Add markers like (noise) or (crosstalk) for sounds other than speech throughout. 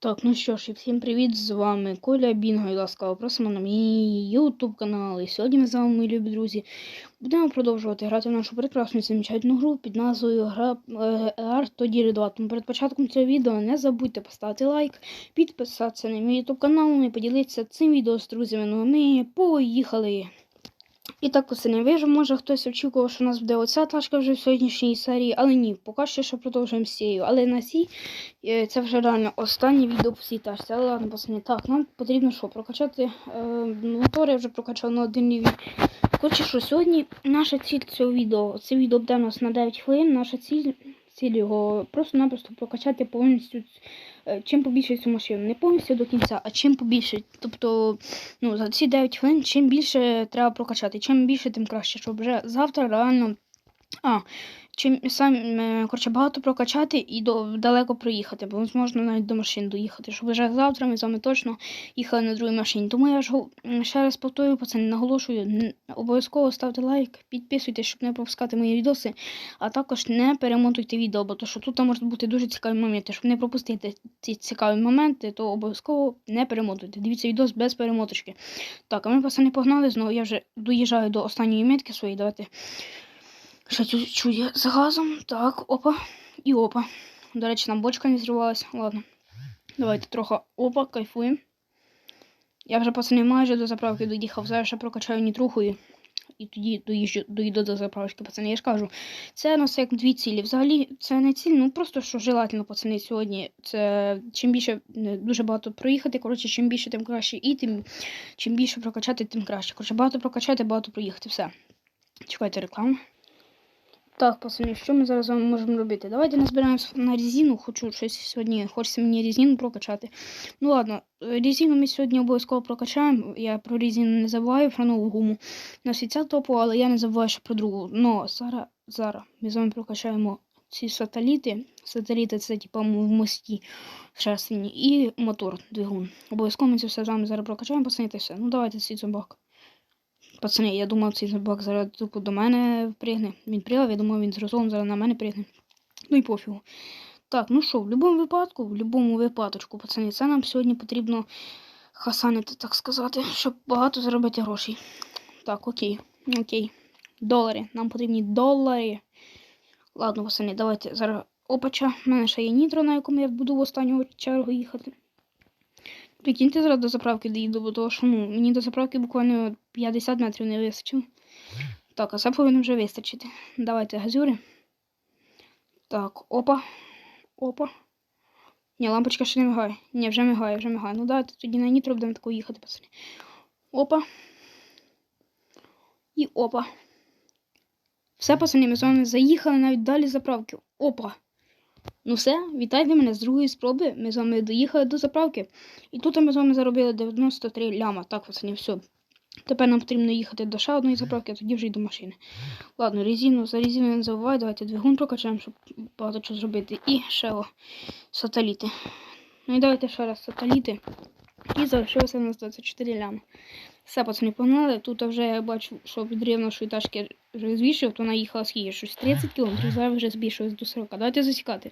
Так, ну що ж, і всім привіт, з вами Коля Бінго і ласкаво просимо на мій YouTube канал. І сьогодні ми з вами, мої любі друзі, будемо продовжувати грати в нашу прекрасну замечательну гру під назвою Гра е, Art 2. Тому перед початком цього відео не забудьте поставити лайк, підписатися на мій YouTube канал і поділитися цим відео з друзями. Ну а ми поїхали! І так, ж може хтось очікував, що у нас буде оця тачка вже в сьогоднішній серії, але ні, поки що ще продовжуємо з цією. Але на цій е, це вже реально останнє відео по цій тачці. Але ладно, пацани, так, нам потрібно що? Прокачати е, мотори, я вже прокачав на один рівень. Коротше, що сьогодні наша ціль цього відео, це відео буде у нас на 9 хвилин, наша ціль, ціль його просто-напросто прокачати повністю чим побільше цю машину. Не повністю до кінця, а чим побільше. Тобто, ну, за ці 9 хвилин, чим більше треба прокачати. Чим більше, тим краще, щоб вже завтра реально. А, чим сам е, коротше, багато прокачати і до, далеко проїхати, бо можна навіть до машин доїхати, щоб вже завтра ми з вами точно їхали на другій машині. Тому я ж ще раз повторюю, пацани, наголошую, обов'язково ставте лайк, підписуйтесь, щоб не пропускати мої відоси, а також не перемотуйте відео, бо то, що тут можуть бути дуже цікаві моменти. Щоб не пропустити ці цікаві моменти, то обов'язково не перемотуйте. Дивіться відос без перемоточки. Так, а ми пацани погнали знову. Я вже доїжджаю до останньої метки своєї. Давайте. Ще чуть з газом. Так, опа. І опа. До речі, там бочка не зривалася. Ладно. Давайте трохи опа, кайфуємо. Я вже пацани майже до заправки доїхав. Зараз ще прокачаю нітрухою. І тоді доїжджу, доїду до заправки, пацани. Я ж кажу, це у нас як дві цілі. Взагалі, це не ціль, ну просто що желательно, пацани, сьогодні. Це чим більше е, дуже багато проїхати. Коротше, чим більше, тим краще. І тим чим більше прокачати, тим краще. Коротше, багато прокачати, багато проїхати. Все. Чекайте рекламу. Так, пацани, що ми зараз можемо робити? Давайте назбираємося на резину. Хочу щось сьогодні. Хочеться мені резину прокачати. Ну ладно, резину ми сьогодні обов'язково прокачаємо. Я про резину не забуваю, про нову гуму. У нас і ця топова, але я не забуваю ще про другу. Но зараз, зараз ми з вами прокачаємо ці сателіти. Сателіти це типу в мості шерстені і мотор, двигун. Обов'язково ми це все з вами зараз прокачаємо, пацани, все. Ну давайте цей зомбак. Пацани, я думав, цей зомбак зараз тупо до мене пригне. Він пригав, я думав, він з розумом зараз на мене пригне. Ну і пофігу. Так, ну що, в будь-якому випадку, в будь-якому випадку, пацани, це нам сьогодні потрібно хасанити, так сказати, щоб багато заробити грошей. Так, окей, окей. Долари. Нам потрібні долари. Ладно, пацани, давайте зараз опача. У мене ще є нітро, на якому я буду в останню чергу їхати. Прикиньте, зараз до заправки доїду, бо того, що ну, мені до заправки буквально 50 метрів не вистачило. Так, а це повинно вже вистачити. Давайте газюри. Так, опа. Опа. Ні, лампочка ще не мигає. Ні, вже мигає, вже мигає. Ну давайте тоді на нітро будемо тако їхати, пацани. Опа. І опа. Все, пацани, ми з вами заїхали навіть далі заправки. Опа. Ну все, вітайте мене з другої спроби. Ми з вами доїхали до заправки. І тут ми з вами заробили 93 ляма. Так, пацани, все. Тепер нам потрібно їхати до ще одної заправки, а тоді вже й до машини. Ладно, резину за резину не забувай, давайте двигун прокачаємо, щоб багато чого зробити. І ще о, сателіти. Ну і давайте ще раз сателіти. І залишилося у нас 24 лями. Все, пацани, погнали. Тут вже я бачу, що підрив нашої тачки вже збільшив, то вона їхала скільки? Щось 30 км, зараз вже збільшилось до 40. Давайте засікати.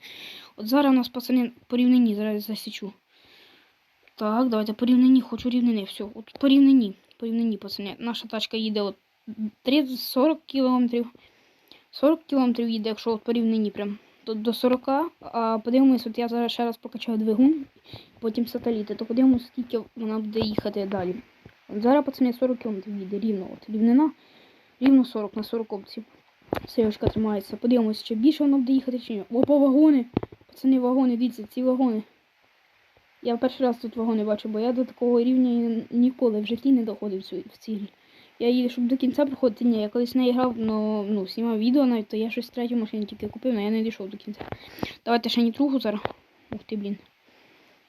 От зараз у нас, пацани, по зараз засічу. Так, давайте по хочу рівнини. Все, от по рівнині, по пацани. Наша тачка їде от 30, 40 кілометрів. 40 кілометрів їде, якщо от по прям до, до 40. А подивимось, от я зараз ще раз покачаю двигун, потім сателіти, то подивимось, скільки вона буде їхати далі. Зараз, пацани, 40 кілометрів їде рівно. От рівнина, рівно 40 на 40 опцій. Стрілочка тримається. Подивимось, чи більше воно буде їхати, чи ні. Опа, вагони! Пацани, вагони, дивіться, ці вагони. Я перший раз тут вагони бачу, бо я до такого рівня ніколи в житті не доходив в цій грі. Я її, щоб до кінця проходити, ні, я колись не грав, но, ну, знімав відео навіть, то я щось третю машину тільки купив, але я не дійшов до кінця. Давайте ще нітругу зараз. Ух ти, блін.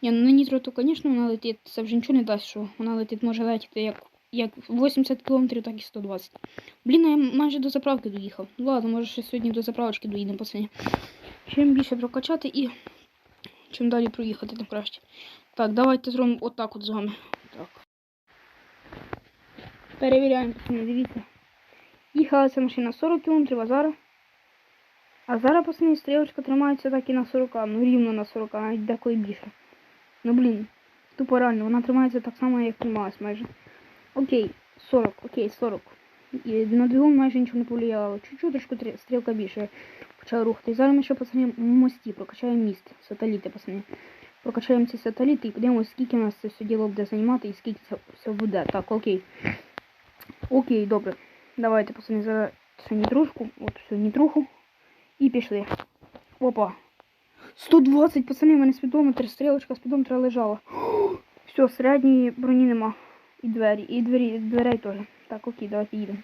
Ні, ну на нітро, то, звісно, вона летить, це вже нічого не дасть, що вона летить, може летіти як, як 80 км, так і 120. Блін, я майже до заправки доїхав. Ну ладно, може ще сьогодні до заправочки доїдемо, пацани. Чим більше прокачати і чим далі проїхати, тим краще. Так, давайте зробимо отак от з вами. Так. Перевіряємо, пацани, дивіться. Їхала ця машина 40 км, а зараз. А зараз, пацани, стрілочка тримається так і на 40, ну рівно на 40, навіть деколи більше. Ну блін, тупо реально, вона тримається так само, як трималась майже. Окей, 40, окей, 40. І на двигун майже нічого не повлияло. Чуть-чуть стрілка більше почала рухати. І зараз ми ще пацани мості прокачаємо міст, сателіти, пацани. Прокачаємо ці сателіти і подивимося, скільки нас це все діло буде займати і скільки це все буде. Так, окей. Окей, добре. Давайте, пацани, зараз ще нітрушку. От все, нітруху. І пішли. Опа. 120, пацани, в мене спідометр, стрілочка спідометра лежала. (gasps) Все, середньої броні нема. І двері, і двері, і дверей теж. Так, окей, давайте їдемо.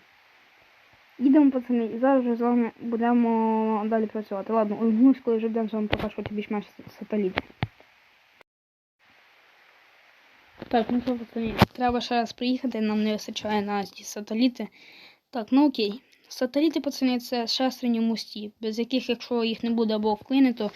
Їдемо, пацани, і зараз вже з вами будемо далі працювати. Ладно, увімкнусь, коли вже будемо з вами покажувати більш-менш сателіт. Так, ну пацани, треба ще раз приїхати, нам не вистачає на ці сателіти. Так, ну окей. Сателіти, пацани, це шестерні мості, без яких, якщо їх не буде або вклине, то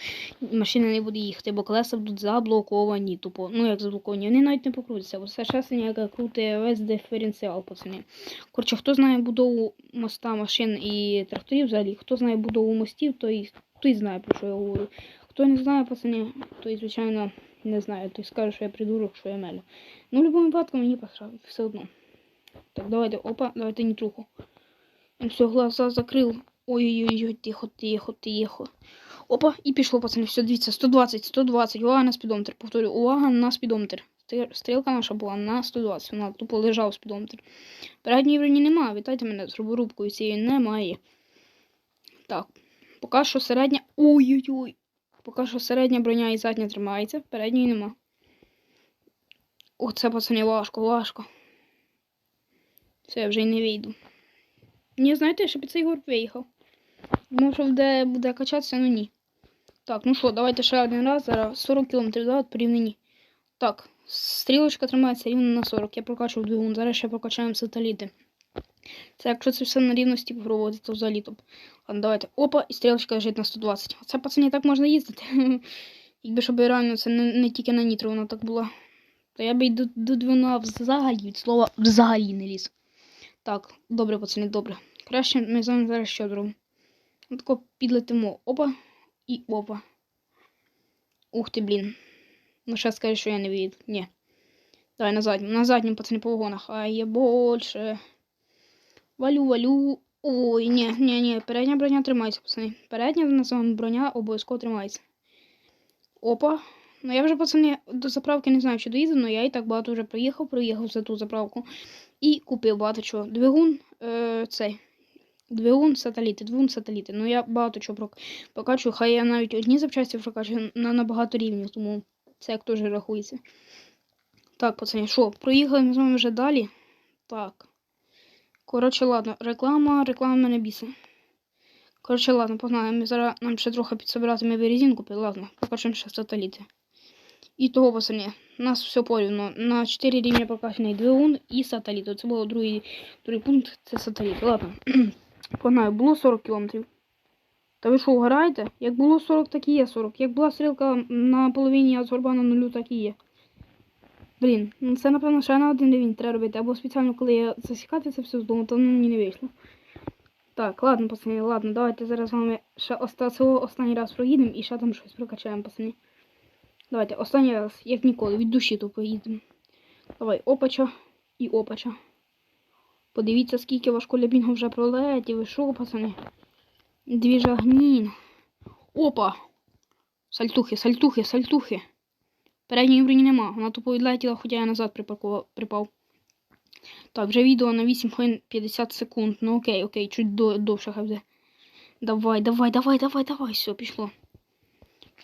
машина не буде їхати, бо колеса будуть заблоковані. Тупо, ну як заблоковані, вони навіть не покрутяться, бо це шестерня, яка крутить весь диференціал, пацани. Коротше, хто знає будову моста машин і тракторів взагалі, хто знає будову мостів, той, той знає, про що я говорю. Хто не знає, пацани, той, звичайно, не знає, той скаже, що я придурок, що я мелю. Ну, в будь-якому випадку мені посрав, все одно. Так, давайте, опа, давайте нітруху. Все, глаза закрыл. Ой-ой-ой, тихо, тихо, тихо. Опа, і пішло, пацани. Все, дивіться, 120, 120. Увага на спідометр. Повторю, увага на спідометр. Стрілка наша була на 120. Вона тупо лежав спідометр. Передньої броні немає. Вітайте мене з роборубкою цієї немає. Так. Поки що середня. Ой-ой-ой. Поки що середня броня і задня тримається. Передньої нема. Оце, пацани, важко, важко. Все, я вже й не вийду. Ні, знаєте, я ще під цей горб виїхав. Що буде, буде качатися, ну ні. Так, ну що, давайте ще один раз. Зараз 40 км, да, от порівняні. Так, стрілочка тримається рівно на 40. Я прокачував двигун, зараз ще прокачаємо сателіти. Це якщо це все на рівності попробувати, то взагалі топ. Ладно, давайте. Опа, і стрілочка лежить на 120. Оце, пацані, так можна їздити. (laughs) Якби щоб реально це не, не тільки на нітро вона так була. То я би й до, до двигуна взагалі від слова взагалі не ліз. Так, добре, пацани, добре. Краще ми з вами зараз що зробимо. Отако підлетимо. Опа і опа. Ух ти, блін. Ну, ще скажеш, що я не виїду. Ні. Давай на задньому. На задньому, пацани, по вагонах. А є більше. Валю, валю. Ой, ні, ні, ні. Передня броня тримається, пацани. Передня на самому броня обов'язково тримається. Опа. Ну я вже, пацани, до заправки не знаю, чи доїду, але я і так багато вже проїхав, проїхав за ту заправку. І купив багато чого. Двигун, е, цей. Двигун сателіти, двигун сателіти. Ну я багато чого прок- прокачую. Хай я навіть одні запчасті прокачую на набагато рівнів, тому це як теж рахується. Так, пацани, що, проїхали ми з вами вже далі. Так. Коротше, ладно, реклама, реклама мене бісить. Коротше, ладно, погнали. Ми зараз нам ще трохи підсобирати, ми би резину купили, ладно, покажемо ще сателіти. І того, пацани, у нас все порівно. На 4 рівня прокачаний двигун і сателіт. Це було другий, другий пункт, це сателіт. Ладно. (clears throat) Погнали, було 40 кілометрів. Та ви що, вгораєте? Як було 40, так і є 40. Як була стрілка на половині, а з на нулю, так і є. Блін, ну це напевно ще на один рівень треба робити. Або спеціально, коли я засікати це все з то мені не вийшло. Так, ладно, пацани, ладно, давайте зараз з вами ще оста... останній раз проїдемо і ще там щось прокачаємо, пацани. Давайте, останній раз, як ніколи, від душі то поїдемо. Давай, опача і опача. Подивіться, скільки важко бінга вже пролетів. Ви що, пацани? Дві жагнін. Опа! Сальтухи, сальтухи, сальтухи. Передньої броні нема. Вона тупо відлетіла, хоча я назад припав. Так, вже відео на 8 хвилин 50 секунд. Ну окей, окей, чуть до, довше хай буде. Давай, давай, давай, давай, давай. Все, пішло.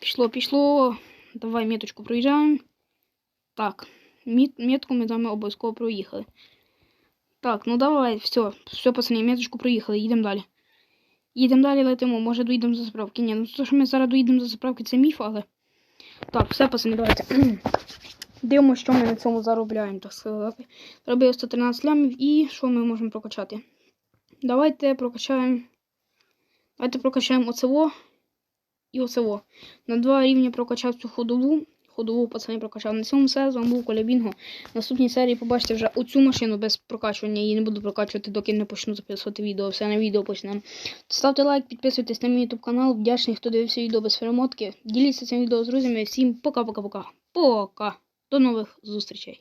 Пішло, пішло. Давай меточку проїжджаємо. Так, мет, метку ми з вами обов'язково проїхали. Так, ну давай, все, все, пацани, меточку проїхали, їдемо далі. Їдемо далі, летимо, може доїдемо до заправки. Ні, ну то, що ми зараз доїдемо до заправки, це міф, але. Так, все, пацани, давайте. (clears throat) Дивимося, що ми на цьому заробляємо, так сказати. Робив 113 лямів і що ми можемо прокачати? Давайте прокачаємо. Давайте прокачаємо оцево і оцево. На два рівні прокачав цю ходову. Ходову пацани прокачав. На цьому все. З вами був Коля Бінго. В наступній серії побачите вже оцю машину без прокачування. Її не буду прокачувати, доки не почну записувати відео. Все на відео почнемо. Ставте лайк, підписуйтесь на мій YouTube канал. Вдячний, хто дивився відео без перемотки. Діліться цим відео з друзями. Всім пока-пока-пока. Пока. До нових зустрічей.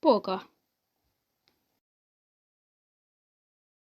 Пока.